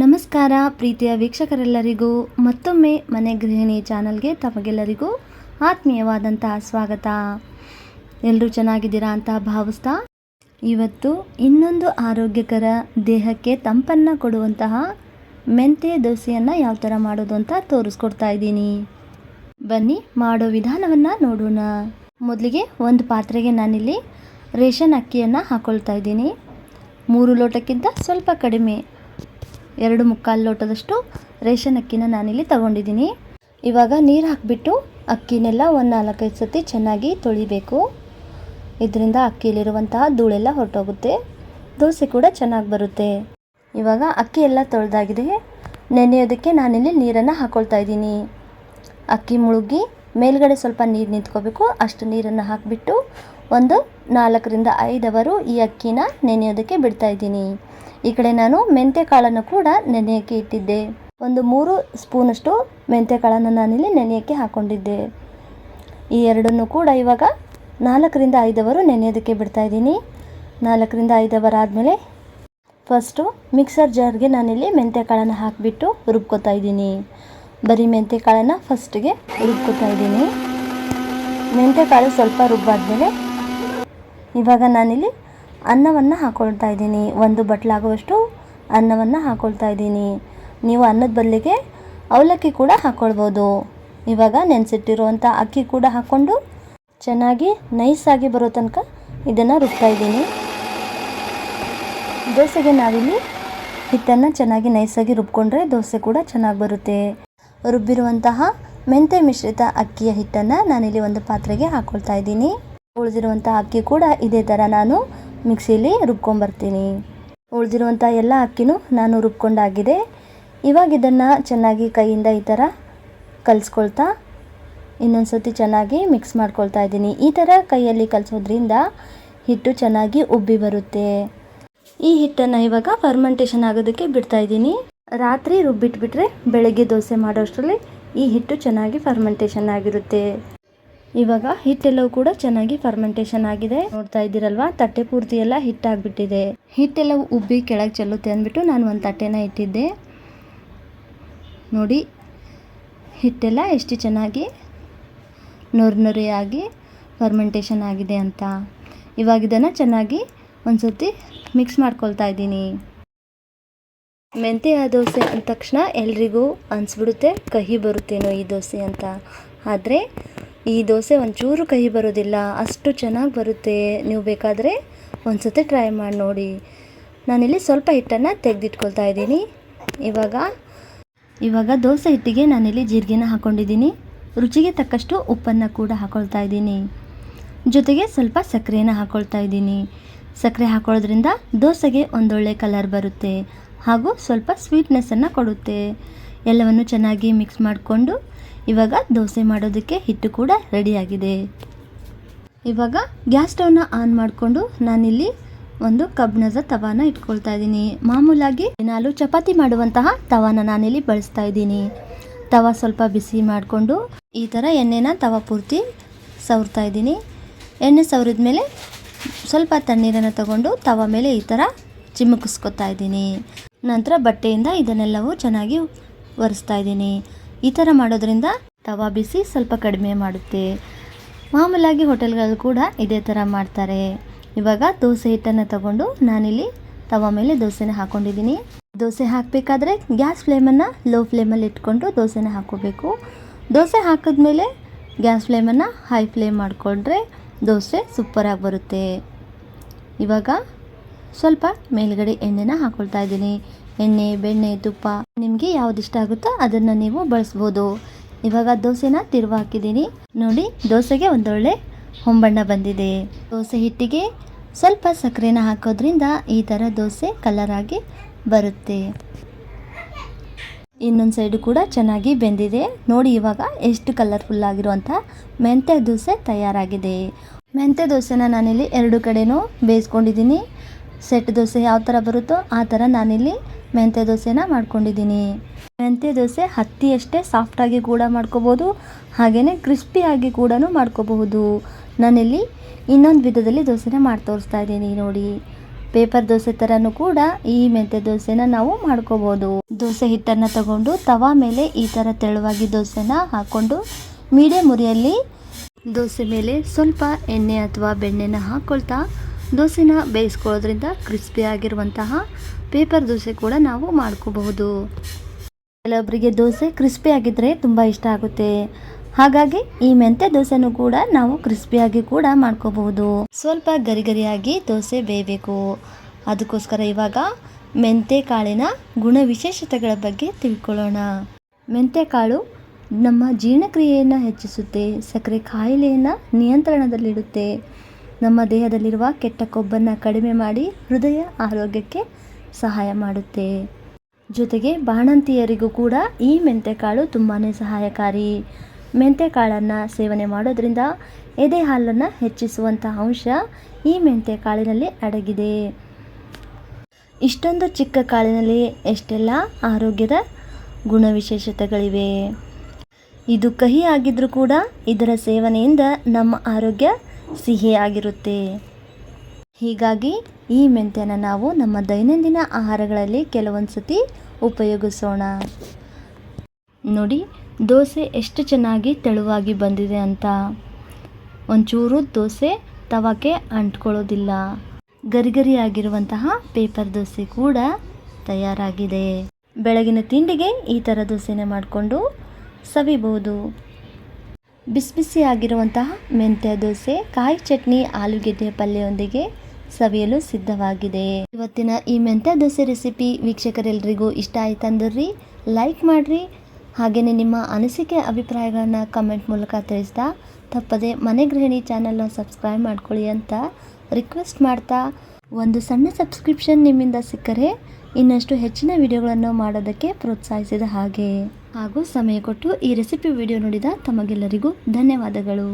ನಮಸ್ಕಾರ, ಪ್ರೀತಿಯ ವೀಕ್ಷಕರೆಲ್ಲರಿಗೂ. ಮತ್ತೊಮ್ಮೆ ಮನೆ ಗೃಹಿಣಿ ಚಾನಲ್ಗೆ ತಮಗೆಲ್ಲರಿಗೂ ಆತ್ಮೀಯವಾದಂತಹ ಸ್ವಾಗತ. ಎಲ್ಲರೂ ಚೆನ್ನಾಗಿದ್ದೀರಾ ಅಂತ ಭಾವಿಸ್ತಾ, ಇವತ್ತು ಇನ್ನೊಂದು ಆರೋಗ್ಯಕರ ದೇಹಕ್ಕೆ ತಂಪನ್ನು ಕೊಡುವಂತಹ ಮೆಂತ್ಯ ದೋಸೆಯನ್ನು ಯಾವ ಥರ ಮಾಡೋದು ಅಂತ ತೋರಿಸ್ಕೊಡ್ತಾ ಇದ್ದೀನಿ. ಬನ್ನಿ, ಮಾಡೋ ವಿಧಾನವನ್ನು ನೋಡೋಣ. ಮೊದಲಿಗೆ ಒಂದು ಪಾತ್ರೆಗೆ ನಾನಿಲ್ಲಿ ರೇಷನ್ ಅಕ್ಕಿಯನ್ನು ಹಾಕ್ಕೊಳ್ತಾ ಇದ್ದೀನಿ. ಮೂರು ಲೋಟಕ್ಕಿಂತ ಸ್ವಲ್ಪ ಕಡಿಮೆ ಎರಡು ಮುಕ್ಕಾಲು ಲೋಟದಷ್ಟು ರೇಷನ್ ಅಕ್ಕಿನ ನಾನಿಲ್ಲಿ ತಗೊಂಡಿದ್ದೀನಿ. ಇವಾಗ ನೀರು ಹಾಕಿಬಿಟ್ಟು ಅಕ್ಕಿನೆಲ್ಲ ಒಂದು ನಾಲ್ಕೈದು ಸತಿ ಚೆನ್ನಾಗಿ ತೊಳಿಬೇಕು. ಇದರಿಂದ ಅಕ್ಕಿಯಲ್ಲಿರುವಂತಹ ಧೂಳೆಲ್ಲ ಹೊರಟೋಗುತ್ತೆ. ದೋಸೆ ಕೂಡ ಚೆನ್ನಾಗಿ ಬರುತ್ತೆ. ಇವಾಗ ಅಕ್ಕಿ ಎಲ್ಲ ತೊಳೆದಾಗಿದೆ. ನೆನೆಯೋದಕ್ಕೆ ನಾನಿಲ್ಲಿ ನೀರನ್ನು ಹಾಕ್ಕೊಳ್ತಾ ಇದ್ದೀನಿ. ಅಕ್ಕಿ ಮುಳುಗಿ ಮೇಲ್ಗಡೆ ಸ್ವಲ್ಪ ನೀರು ನಿಂತ್ಕೋಬೇಕು. ಅಷ್ಟು ನೀರನ್ನು ಹಾಕಿಬಿಟ್ಟು ಒಂದು ನಾಲ್ಕರಿಂದ ಐದು ಅವರು ಈ ಅಕ್ಕಿನ ನೆನೆಯೋದಕ್ಕೆ ಬಿಡ್ತಾ ಇದ್ದೀನಿ. ಈ ಕಡೆ ನಾನು ಮೆಂತ್ಯ ಕಾಳನ್ನು ಕೂಡ ನೆನೆಯೋಕ್ಕೆ ಇಟ್ಟಿದ್ದೆ. ಒಂದು ಮೂರು ಸ್ಪೂನಷ್ಟು ಮೆಂತ್ಯ ಕಾಳನ್ನು ನಾನಿಲ್ಲಿ ನೆನೆಯೋಕ್ಕೆ ಹಾಕ್ಕೊಂಡಿದ್ದೆ. ಈ ಎರಡನ್ನು ಕೂಡ ಇವಾಗ ನಾಲ್ಕರಿಂದ ಐದವರು ನೆನೆಯೋದಕ್ಕೆ ಬಿಡ್ತಾ ಇದ್ದೀನಿ. ನಾಲ್ಕರಿಂದ ಐದವರು ಆದಮೇಲೆ ಫಸ್ಟು ಮಿಕ್ಸರ್ ಜಾರ್ಗೆ ನಾನಿಲ್ಲಿ ಮೆಂತ್ಯ ಕಾಳನ್ನು ಹಾಕಿಬಿಟ್ಟು ರುಬ್ಕೋತಾ ಇದ್ದೀನಿ. ಬರೀ ಮೆಂತ್ಯ ಕಾಳನ್ನು ಫಸ್ಟಿಗೆ ರುಬ್ಕೋತಾ ಇದ್ದೀನಿ. ಮೆಂತ್ಯ ಕಾಳು ಸ್ವಲ್ಪ ರುಬ್ಬಾದ್ಮೇಲೆ ಇವಾಗ ನಾನಿಲ್ಲಿ ಅನ್ನವನ್ನು ಹಾಕ್ಕೊಳ್ತಾ ಇದ್ದೀನಿ. ಒಂದು ಬಟ್ಲಾಗುವಷ್ಟು ಅನ್ನವನ್ನು ಹಾಕ್ಕೊಳ್ತಾ ಇದ್ದೀನಿ. ನೀವು ಅನ್ನದ ಬದಲಿಗೆ ಅವಲಕ್ಕಿ ಕೂಡ ಹಾಕ್ಕೊಳ್ಬೋದು ಇವಾಗ ನೆನೆಸಿಟ್ಟಿರುವಂಥ ಅಕ್ಕಿ ಕೂಡ ಹಾಕ್ಕೊಂಡು ಚೆನ್ನಾಗಿ ನೈಸಾಗಿ ಬರೋ ತನಕ ಇದನ್ನು ರುಬ್ತಾ ಇದ್ದೀನಿ. ದೋಸೆಗೆ ನಾವಿಲ್ಲಿ ಹಿಟ್ಟನ್ನು ಚೆನ್ನಾಗಿ ನೈಸಾಗಿ ರುಬ್ಕೊಂಡ್ರೆ ದೋಸೆ ಕೂಡ ಚೆನ್ನಾಗಿ ಬರುತ್ತೆ. ರುಬ್ಬಿರುವಂತಹ ಮೆಂತೆ ಮಿಶ್ರಿತ ಅಕ್ಕಿಯ ಹಿಟ್ಟನ್ನು ನಾನಿಲ್ಲಿ ಒಂದು ಪಾತ್ರೆಗೆ ಹಾಕ್ಕೊಳ್ತಾ ಇದ್ದೀನಿ. ಉಳಿದಿರುವಂಥ ಅಕ್ಕಿ ಕೂಡ ಇದೇ ಥರ ನಾನು ಮಿಕ್ಸಿಲಿ ರುಬ್ಕೊಂಬರ್ತೀನಿ. ಉಳಿದಿರುವಂಥ ಎಲ್ಲ ಅಕ್ಕಿನೂ ನಾನು ರುಬ್ಕೊಂಡಾಗಿದೆ. ಇವಾಗ ಇದನ್ನು ಚೆನ್ನಾಗಿ ಕೈಯಿಂದ ಈ ಥರ ಕಲಿಸ್ಕೊಳ್ತಾ ಇನ್ನೊಂದು ಸತಿ ಚೆನ್ನಾಗಿ ಮಿಕ್ಸ್ ಮಾಡ್ಕೊಳ್ತಾ ಇದ್ದೀನಿ. ಈ ಥರ ಕೈಯಲ್ಲಿ ಕಲಿಸೋದ್ರಿಂದ ಹಿಟ್ಟು ಚೆನ್ನಾಗಿ ಉಬ್ಬಿ ಬರುತ್ತೆ. ಈ ಹಿಟ್ಟನ್ನು ಇವಾಗ ಫರ್ಮೆಂಟೇಷನ್ ಆಗೋದಕ್ಕೆ ಬಿಡ್ತಾ ಇದ್ದೀನಿ. ರಾತ್ರಿ ರುಬ್ಬಿಟ್ಬಿಟ್ರೆ ಬೆಳಗ್ಗೆ ದೋಸೆ ಮಾಡೋಷ್ಟರಲ್ಲಿ ಈ ಹಿಟ್ಟು ಚೆನ್ನಾಗಿ ಫರ್ಮೆಂಟೇಷನ್ ಆಗಿರುತ್ತೆ. ಇವಾಗ ಹಿಟ್ಟೆಲ್ಲವೂ ಕೂಡ ಚೆನ್ನಾಗಿ ಫರ್ಮೆಂಟೇಷನ್ ಆಗಿದೆ. ನೋಡ್ತಾ ಇದ್ದೀರಲ್ವಾ? ತಟ್ಟೆ ಪೂರ್ತಿ ಎಲ್ಲ ಹಿಟ್ಟಾಗ್ಬಿಟ್ಟಿದೆ. ಹಿಟ್ಟೆಲ್ಲವೂ ಉಬ್ಬಿ ಕೆಳಗೆ ಚೆಲ್ಲುತ್ತೆ ಅಂದ್ಬಿಟ್ಟು ನಾನು ಒಂದು ತಟ್ಟೆನ ಇಟ್ಟಿದ್ದೆ. ನೋಡಿ, ಹಿಟ್ಟೆಲ್ಲ ಎಷ್ಟು ಚೆನ್ನಾಗಿ ನೊರೆ ನೊರೆಯಾಗಿ ಫರ್ಮೆಂಟೇಷನ್ ಆಗಿದೆ ಅಂತ. ಇವಾಗ ಇದನ್ನು ಚೆನ್ನಾಗಿ ಒಂದು ಮಿಕ್ಸ್ ಮಾಡ್ಕೊಳ್ತಾ ಇದ್ದೀನಿ. ಮೆಂತ್ಯ ದೋಸೆ ಅಂದ ತಕ್ಷಣ ಎಲ್ರಿಗೂ ಅನಿಸ್ಬಿಡುತ್ತೆ, ಕಹಿ ಬರುತ್ತೇನೋ ಈ ದೋಸೆ ಅಂತ. ಆದರೆ ಈ ದೋಸೆ ಒಂಚೂರು ಕಹಿ ಬರೋದಿಲ್ಲ, ಅಷ್ಟು ಚೆನ್ನಾಗಿ ಬರುತ್ತೆ. ನೀವು ಬೇಕಾದರೆ ಒಂದು ಸತಿ ಟ್ರೈ ಮಾಡಿ ನೋಡಿ. ನಾನಿಲ್ಲಿ ಸ್ವಲ್ಪ ಹಿಟ್ಟನ್ನು ತೆಗೆದಿಟ್ಕೊಳ್ತಾ ಇದ್ದೀನಿ. ಇವಾಗ ಇವಾಗ ದೋಸೆ ಹಿಟ್ಟಿಗೆ ನಾನಿಲ್ಲಿ ಜೀರಿಗೆನ ಹಾಕ್ಕೊಂಡಿದ್ದೀನಿ ರುಚಿಗೆ ತಕ್ಕಷ್ಟು ಉಪ್ಪನ್ನು ಕೂಡ ಹಾಕ್ಕೊಳ್ತಾ ಇದ್ದೀನಿ. ಜೊತೆಗೆ ಸ್ವಲ್ಪ ಸಕ್ಕರೆನ ಹಾಕ್ಕೊಳ್ತಾ ಇದ್ದೀನಿ. ಸಕ್ಕರೆ ಹಾಕೊಳ್ಳೋದ್ರಿಂದ ದೋಸೆಗೆ ಒಂದೊಳ್ಳೆ ಕಲರ್ ಬರುತ್ತೆ. ಹಾಗೂ ಸ್ವಲ್ಪ ಸ್ವೀಟ್ನೆಸ್ಸನ್ನು ಕೊಡುತ್ತೆ. ಎಲ್ಲವನ್ನು ಚೆನ್ನಾಗಿ ಮಿಕ್ಸ್ ಮಾಡಿಕೊಂಡು ಇವಾಗ ದೋಸೆ ಮಾಡೋದಕ್ಕೆ ಹಿಟ್ಟು ಕೂಡ ರೆಡಿಯಾಗಿದೆ ಇವಾಗ ಗ್ಯಾಸ್ ಸ್ಟವ್ನ ಆನ್ ಮಾಡಿಕೊಂಡು ನಾನಿಲ್ಲಿ ಒಂದು ಕಬ್ಬಿಣದ ತವಾನ ಇಟ್ಕೊಳ್ತಾ ಇದ್ದೀನಿ. ಮಾಮೂಲಾಗಿ ನಾನು ಚಪಾತಿ ಮಾಡುವಂತಹ ತವಾನ ನಾನಿಲ್ಲಿ ಬಳಸ್ತಾ ಇದ್ದೀನಿ. ತವ ಸ್ವಲ್ಪ ಬಿಸಿ ಮಾಡಿಕೊಂಡು ಈ ಥರ ಎಣ್ಣೆನ ತವ ಪೂರ್ತಿ ಸವರ್ತಾ ಇದ್ದೀನಿ. ಎಣ್ಣೆ ಸವರಿದ ಮೇಲೆ ಸ್ವಲ್ಪ ತಣ್ಣೀರನ್ನು ತಗೊಂಡು ತವ ಮೇಲೆ ಈ ಥರ ಚಿಮುಕಿಸ್ಕೊತಾ ಇದ್ದೀನಿ. ನಂತರ ಬಟ್ಟೆಯಿಂದ ಇದನ್ನೆಲ್ಲವೂ ಚೆನ್ನಾಗಿ ಒರೆಸ್ತಾ ಇದ್ದೀನಿ. ಈ ಥರ ಮಾಡೋದ್ರಿಂದ ತವಾ ಬಿಸಿ ಸ್ವಲ್ಪ ಕಡಿಮೆ ಮಾಡುತ್ತೆ. ಮಾಮೂಲಾಗಿ ಹೋಟೆಲ್ಗಳು ಕೂಡ ಇದೇ ಥರ ಮಾಡ್ತಾರೆ. ಇವಾಗ ದೋಸೆ ಹಿಟ್ಟನ್ನು ತಗೊಂಡು ನಾನಿಲ್ಲಿ ತವ ಮೇಲೆ ದೋಸೆನ ಹಾಕ್ಕೊಂಡಿದ್ದೀನಿ ದೋಸೆ ಹಾಕಬೇಕಾದ್ರೆ ಗ್ಯಾಸ್ ಫ್ಲೇಮನ್ನು ಲೋ ಫ್ಲೇಮಲ್ಲಿ ಇಟ್ಕೊಂಡು ದೋಸೆನ ಹಾಕ್ಕೋಬೇಕು ದೋಸೆ ಹಾಕಿದ್ಮೇಲೆ ಗ್ಯಾಸ್ ಫ್ಲೇಮನ್ನು ಹೈ ಫ್ಲೇಮ್ ಮಾಡಿಕೊಂಡ್ರೆ ದೋಸೆ ಸೂಪರಾಗಿ ಬರುತ್ತೆ. ಇವಾಗ ಸ್ವಲ್ಪ ಮೇಲ್ಗಡೆ ಎಣ್ಣೆನ ಹಾಕೊಳ್ತಾ ಇದ್ದೀನಿ. ಎಣ್ಣೆ, ಬೆಣ್ಣೆ, ತುಪ್ಪ ನಿಮಗೆ ಯಾವ್ದು ಇಷ್ಟ ಆಗುತ್ತೋ ಅದನ್ನು ನೀವು ಬಳಸ್ಬೋದು. ಇವಾಗ ದೋಸೆನ ತಿರುವು ಹಾಕಿದ್ದೀನಿ. ನೋಡಿ, ದೋಸೆಗೆ ಒಂದೊಳ್ಳೆ ಹೊಂಬಣ್ಣ ಬಂದಿದೆ. ದೋಸೆ ಹಿಟ್ಟಿಗೆ ಸ್ವಲ್ಪ ಸಕ್ಕರೆನ ಹಾಕೋದ್ರಿಂದ ಈ ಥರ ದೋಸೆ ಕಲರಾಗಿ ಬರುತ್ತೆ. ಇನ್ನೊಂದು ಸೈಡು ಕೂಡ ಚೆನ್ನಾಗಿ ಬೆಂದಿದೆ. ನೋಡಿ, ಇವಾಗ ಎಷ್ಟು ಕಲರ್ಫುಲ್ ಆಗಿರುವಂಥ ಮೆಂತ್ಯ ದೋಸೆ ತಯಾರಾಗಿದೆ. ಮೆಂತ್ಯ ದೋಸೆನ ನಾನಿಲ್ಲಿ ಎರಡು ಕಡೆನೂ ಬೇಯಿಸ್ಕೊಂಡಿದ್ದೀನಿ. ಸೆಟ್ ದೋಸೆ ಯಾವ ಥರ ಬರುತ್ತೋ ಆ ಥರ ನಾನಿಲ್ಲಿ ಮೆಂತ್ಯ ದೋಸೆನ ಮಾಡ್ಕೊಂಡಿದ್ದೀನಿ. ಮೆಂತ್ಯ ದೋಸೆ ಹತ್ತಿಯಷ್ಟೇ ಸಾಫ್ಟಾಗಿ ಕೂಡ ಮಾಡ್ಕೋಬೋದು ಹಾಗೆಯೇ ಕ್ರಿಸ್ಪಿಯಾಗಿ ಕೂಡ ಮಾಡ್ಕೋಬಹುದು. ನಾನಿಲ್ಲಿ ಇನ್ನೊಂದು ವಿಧದಲ್ಲಿ ದೋಸೆನ ಮಾಡಿ ತೋರಿಸ್ತಾ ಇದ್ದೀನಿ ನೋಡಿ. ಪೇಪರ್ ದೋಸೆ ಥರನೂ ಕೂಡ ಈ ಮೆಂತ್ಯ ದೋಸೆನ ನಾವು ಮಾಡ್ಕೋಬೋದು. ದೋಸೆ ಹಿಟ್ಟನ್ನು ತಗೊಂಡು ತವಾ ಮೇಲೆ ಈ ಥರ ತೆಳುವಾಗಿ ದೋಸೆನ ಹಾಕ್ಕೊಂಡು ಮೀಡಿಯಂ ಉರಿಯಲ್ಲಿ ದೋಸೆ ಮೇಲೆ ಸ್ವಲ್ಪ ಎಣ್ಣೆ ಅಥವಾ ಬೆಣ್ಣೆನ ಹಾಕ್ಕೊಳ್ತಾ ದೋಸೆನ ಬೇಯಿಸ್ಕೊಳ್ಳೋದ್ರಿಂದ ಕ್ರಿಸ್ಪಿ ಆಗಿರುವಂತಹ ಪೇಪರ್ ದೋಸೆ ಕೂಡ ನಾವು ಮಾಡ್ಕೋಬಹುದು. ಕೆಲವೊಬ್ಬರಿಗೆ ದೋಸೆ ಕ್ರಿಸ್ಪಿ ಆಗಿದ್ದರೆ ತುಂಬ ಇಷ್ಟ ಆಗುತ್ತೆ. ಹಾಗಾಗಿ ಈ ಮೆಂತ್ಯ ದೋಸೆನೂ ಕೂಡ ನಾವು ಕ್ರಿಸ್ಪಿಯಾಗಿ ಕೂಡ ಮಾಡ್ಕೋಬಹುದು. ಸ್ವಲ್ಪ ಗರಿಗರಿಯಾಗಿ ದೋಸೆ ಬೇಯಬೇಕು. ಅದಕ್ಕೋಸ್ಕರ ಇವಾಗ ಮೆಂತೆ ಕಾಳಿನ ಗುಣ ವಿಶೇಷತೆಗಳ ಬಗ್ಗೆ ತಿಳ್ಕೊಳ್ಳೋಣ. ಮೆಂತೆ ಕಾಳು ನಮ್ಮ ಜೀರ್ಣಕ್ರಿಯೆಯನ್ನು ಹೆಚ್ಚಿಸುತ್ತೆ, ಸಕ್ಕರೆ ಕಾಯಿಲೆಯನ್ನು ನಿಯಂತ್ರಣದಲ್ಲಿಡುತ್ತೆ. ನಮ್ಮ ದೇಹದಲ್ಲಿರುವ ಕೆಟ್ಟ ಕೊಬ್ಬನ್ನು ಕಡಿಮೆ ಮಾಡಿ ಹೃದಯ ಆರೋಗ್ಯಕ್ಕೆ ಸಹಾಯ ಮಾಡುತ್ತೆ. ಜೊತೆಗೆ ಬಾಣಂತಿಯರಿಗೂ ಕೂಡ ಈ ಮೆಂತೆಕಾಳು ತುಂಬಾ ಸಹಾಯಕಾರಿ. ಮೆಂತೆಕಾಳನ್ನು ಸೇವನೆ ಮಾಡೋದ್ರಿಂದ ಎದೆ ಹಾಲನ್ನು ಹೆಚ್ಚಿಸುವಂಥ ಅಂಶ ಈ ಮೆಂತೆಕಾಳಿನಲ್ಲಿ ಅಡಗಿದೆ. ಇಷ್ಟೊಂದು ಚಿಕ್ಕ ಕಾಳಿನಲ್ಲಿ ಎಷ್ಟೆಲ್ಲ ಆರೋಗ್ಯದ ಗುಣವಿಶೇಷತೆಗಳಿವೆ. ಇದು ಕಹಿ ಆಗಿದ್ರೂ ಕೂಡ ಇದರ ಸೇವನೆಯಿಂದ ನಮ್ಮ ಆರೋಗ್ಯ ಸಿಹಿಯಾಗಿರುತ್ತೆ ಹೀಗಾಗಿ ಈ ಮೆಂತ್ಯನ ನಾವು ನಮ್ಮ ದೈನಂದಿನ ಆಹಾರಗಳಲ್ಲಿ ಕೆಲವೊಂದು ಸತಿ ಉಪಯೋಗಿಸೋಣ. ನೋಡಿ, ದೋಸೆ ಎಷ್ಟು ಚೆನ್ನಾಗಿ ತೆಳುವಾಗಿ ಬಂದಿದೆ ಅಂತ. ಒಂಚೂರು ದೋಸೆ ತವಕ್ಕೆ ಅಂಟ್ಕೊಳ್ಳೋದಿಲ್ಲ. ಗರಿಗರಿಯಾಗಿರುವಂತಹ ಪೇಪರ್ ದೋಸೆ ಕೂಡ ತಯಾರಾಗಿದೆ. ಬೆಳಗಿನ ತಿಂಡಿಗೆ ಈ ಥರ ದೋಸೆನೇ ಮಾಡಿಕೊಂಡು ಸವಿಬಹುದು. ಬಿಸಿ ಬಿಸಿ ಆಗಿರುವಂತಹ ಮೆಂತ್ಯ ದೋಸೆ, ಕಾಯಿ ಚಟ್ನಿ, ಆಲೂಗೆಡ್ಡೆ ಪಲ್ಯದೊಂದಿಗೆ ಸವಿಯಲು ಸಿದ್ಧವಾಗಿದೆ. ಇವತ್ತಿನ ಈ ಮೆಂತ್ಯ ದೋಸೆ ರೆಸಿಪಿ ವೀಕ್ಷಕರೆಲ್ಲರಿಗೂ ಇಷ್ಟ ಆಯ್ತಂದ್ರಿ ಲೈಕ್ ಮಾಡಿರಿ. ಹಾಗೆಯೇ ನಿಮ್ಮ ಅನಿಸಿಕೆ, ಅಭಿಪ್ರಾಯಗಳನ್ನು ಕಮೆಂಟ್ ಮೂಲಕ ತಿಳಿಸ್ತಾ ತಪ್ಪದೆ ಮನೆ ಗೃಹಿಣಿ ಚಾನಲ್ನ ಸಬ್ಸ್ಕ್ರೈಬ್ ಮಾಡ್ಕೊಳ್ಳಿ ಅಂತ ರಿಕ್ವೆಸ್ಟ್ ಮಾಡ್ತಾ ಒಂದು ಸಣ್ಣ ಸಬ್ಸ್ಕ್ರಿಪ್ಷನ್ ನಿಮ್ಮಿಂದ ಸಿಕ್ಕರೆ ಇನ್ನಷ್ಟು ಹೆಚ್ಚಿನ ವಿಡಿಯೋಗಳನ್ನು ಮಾಡೋದಕ್ಕೆ ಪ್ರೋತ್ಸಾಹಿಸಿದ ಹಾಗೆ. ಹಾಗೂ ಸಮಯ ಕೊಟ್ಟು ಈ ರೆಸಿಪಿ ವಿಡಿಯೋ ನೋಡಿದ ತಮಗೆಲ್ಲರಿಗೂ ಧನ್ಯವಾದಗಳು.